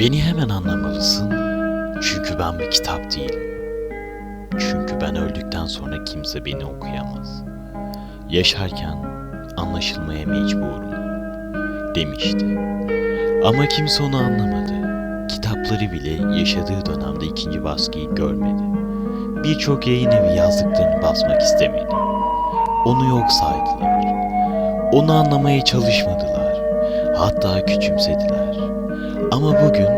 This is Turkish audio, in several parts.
Beni hemen anlamalısın. Çünkü ben bir kitap değilim. Çünkü ben öldükten sonra kimse beni okuyamaz. Yaşarken anlaşılmaya mecburum demişti. Ama kimse onu anlamadı. Kitapları bile yaşadığı dönemde ikinci baskıyı görmedi. Birçok yayın evi yazdıklarını basmak istemedi. Onu yok saydılar. Onu anlamaya çalışmadılar. Hatta küçümsediler. Ama bugün,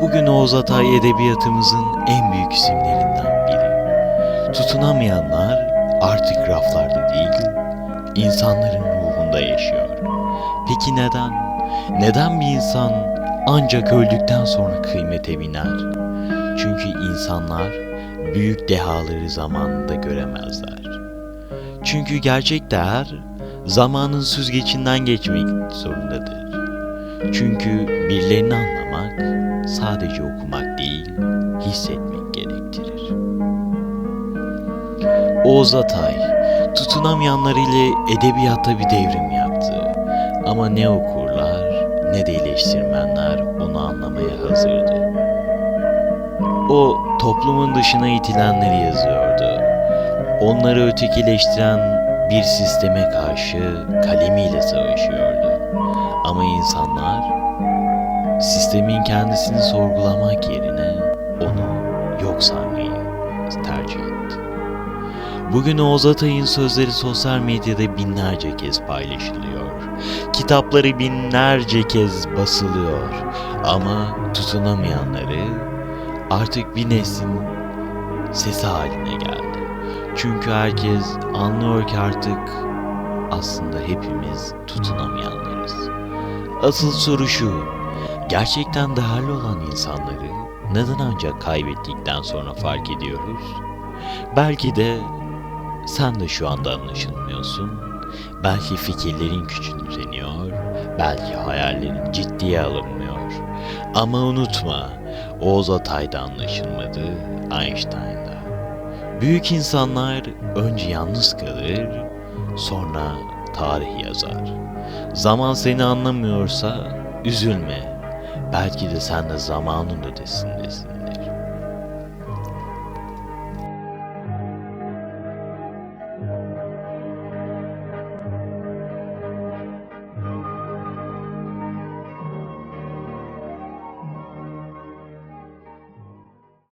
bugün Oğuz Atay edebiyatımızın en büyük isimlerinden biri. Tutunamayanlar artık raflarda değil, insanların ruhunda yaşıyor. Peki neden? Neden bir insan ancak öldükten sonra kıymete biner? Çünkü insanlar büyük dehaları zamanında göremezler. Çünkü gerçek değer zamanın süzgecinden geçmek zorundadır. Çünkü birilerini anlamak sadece okumak değil, hissetmek gerektirir. Oğuz Atay, tutunamayanlar ile edebiyatta bir devrim yaptı. Ama ne okurlar ne de eleştirmenler onu anlamaya hazırdı. O toplumun dışına itilenleri yazıyordu. Onları ötekileştiren bir sisteme karşı kalemiyle savaşıyordu. Ama insanlar sistemin kendisini sorgulamak yerine onu yok saymayı tercih etti. Bugün Oğuz Atay'ın sözleri sosyal medyada binlerce kez paylaşılıyor. Kitapları binlerce kez basılıyor. Ama tutunamayanları artık bir neslin sesi haline geldi. Çünkü herkes anlıyor ki artık aslında hepimiz tutunamayanlarız. Asıl soru şu, gerçekten değerli olan insanları neden ancak kaybettikten sonra fark ediyoruz? Belki de sen de şu anda anlaşılmıyorsun. Belki fikirlerin küçümseniyor, belki hayallerin ciddiye alınmıyor. Ama unutma, Oğuz Atay'da anlaşılmadı, Einstein'da. Büyük insanlar önce yalnız kalır, sonra tarih yazar. Zaman seni anlamıyorsa üzülme. Belki de sen de zamanın ötesindesin.